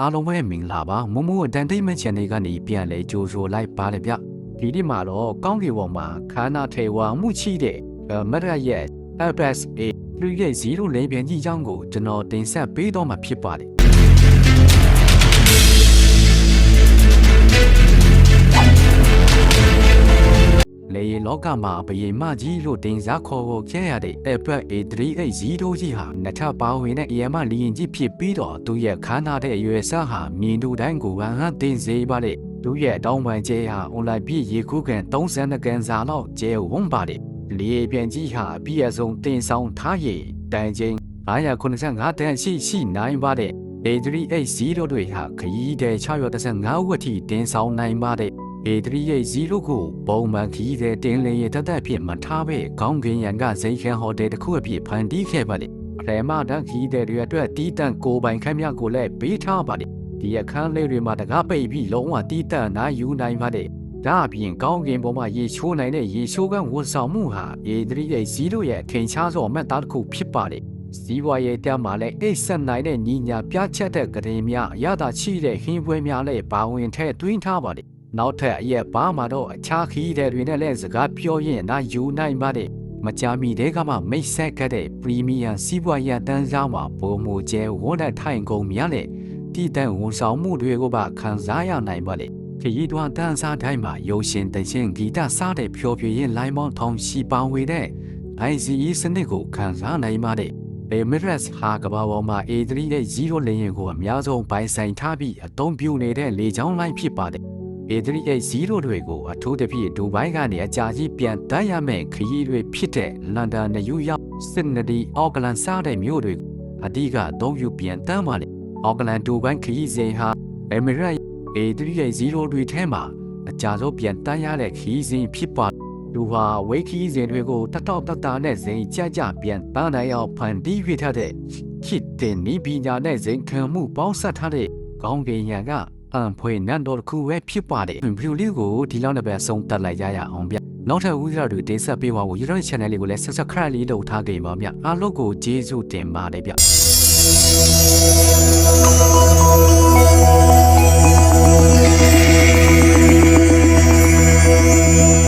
အားလုံးပဲမင်္ဂလာပါမမိုးအတန်တိတ်မချန်လေးကနေပြန်လဲကြိုးဆိုလိုက်ပါလေဗျဒီဒီမှာတော့ကောင်းကင်ပေါ်မှာခါနာထေဝါမှုချိတဲ့မရရဲ့ FSA လူရဲ့0လေးပြန်ကြီးအကြောင်းကိုကျွန်တော်တင်ဆက်ပေးတော့မှာဖြစ်ပါတယ် လေယာဉ်လောကမှာဘယင်မကြီးလို့တင်စားခေါ်ဖို့ခဲ့ရတဲ့ Apple A380 ကြီးဟာနှစ်ထပ်ပါဝင်တဲ့ EM လီရင်ကြီးဖြစ်ပြီးတော့သူရဲ့ခန်းနာတဲ့အရွယ်စားဟာမြင်သူတိုင်းကိုဟန်ဟန်တင်စေပါလေသူရဲ့တောင်းပန်ကျဲဟာ online ပြည့်ရေခုခံ32ကန်စာလောက်ကျဲဝန်းပါလေလေယာဉ်ပြန်ကြီးဟာအပြည့်အစုံတင်ဆောင်ထားရည်တန်ချင်း985တန်ရှိရှိနိုင်ပါတဲ့ A380 တွေဟာခရီးတဲ့635ဝက်ထိတင်ဆောင်နိုင်ပါတဲ့ A3 ရဲ့0ကိုပုံမှန်ခီးတဲ့တင်းလေရဲ့တသက်ဖြစ်မထားပဲခေါင်းကင်ရန်ကဇိတ်ခန်းဟိုတယ်တစ်ခုအဖြစ်ဖန်တီးခဲ့ပါလေပထမတန်းခီးတဲ့တွေအတွက်တီးတန့်ကိုပိုင်ခမ်းမြကိုလည်းပေးထားပါလေဒီအခန်းလေးတွေမှာတကားပိတ်ပြီးလုံးဝတီးတန့်နိုင်ယူနိုင်ပါလေဒါအပြင်ကောင်းကင်ပေါ်မှာရေချိုးနိုင်တဲ့ရေချိုးကန်းဝန်ဆောင်မှုဟာ A3 ရဲ့0ရဲ့ခင်ချားစောအမှတ်သားတစ်ခုဖြစ်ပါလေစီးပွားရေးတက်မှာလည်းအိတ်ဆက်နိုင်တဲ့ညီညာပြချက်တဲ့ကလေးများအရသာချိတဲ့ဟင်းပွဲများလည်းပါဝင်ထဲတွင်းထားပါလေ နောက်ထပ်အရက်ပါမှာတော့အခြားခီးတဲ့တွေနဲ့လည်းစကားပြောရင်နာယူနိုင်ပါတဲ့မကြမီတဲ့ကမှမိတ်ဆက်ခဲ့တဲ့ပရီမီယံစီးပွားရေးတန်းစားမှာပုံမူကျဲဝန်တဲ့ထိုင်ကုန်များနဲ့တည်တံ့ဝန်ဆောင်မှုတွေကိုပါခံစားရနိုင်ပါလေခရီးတွန်းတန်းစားတိုင်းမှာရုပ်ရှင်တရှင်ဂီတစားတဲ့ဖြောပြရင်လိုင်းမောင်းထောင်ရှိပဝေတဲ့ ICE စနစ်ကိုခံစားနိုင်ပါတဲ့ပေမရက်စ်ဟာကဘာပေါ်မှာ A3 ရဲ့0လေယာဉ်ကိုအများဆုံးပိုင်ဆိုင်ထားပြီးအသုံးပြုနေတဲ့လေကြောင်းလိုင်းဖြစ်ပါတယ် A3 ရဲ့0တွေကိုအထူးသဖြင့်ဒူဘိုင်းကနေအကြာကြီးပြန်တန်းရမယ့်ခရီးတွေဖြစ်တဲ့လန်ဒန်နယူးယောက်စစ်နဒီအော့ကလန်စားတဲ့မြို့တွေအဓိကအသုံးပြုပြန်တန်းပါလေအော့ကလန်ဒူဘိုင်းခရီးစဉ်ဟာအမေရိက A3 ရဲ့0တွေထဲမှာအကြာဆုံးပြန်တန်းရတဲ့ခရီးစဉ်ဖြစ်ပါလူဟာဝေးခီးစဉ်တွေကိုတတောက်တတာနဲ့ဇိမ်ကြကြပြန်တန်းနိုင်အောင်ဖန်တီးပြထားတဲ့ချစ်တဲ့နီးပညာနဲ့ဇိမ်ခံမှုပေါင်းစပ်ထားတဲ့ကောင်းကင်ရံက အံဖွေနန်တော်တစ်ခုပဲဖြစ်ပါတယ်ဗီဒီယိုလေးကိုဒီလောက်နဲ့ပဲဆုံးသက်လိုက်ရရအောင်ဗျနောက်ထပ်ဦးရတွေတင်ဆက်ပေးပါဖို့ YouTube channel လေးကိုလည်း subscribe လေးလုပ်ထားကြပါဗျအားလုံးကိုကျေးဇူးတင်ပါတယ်ဗျ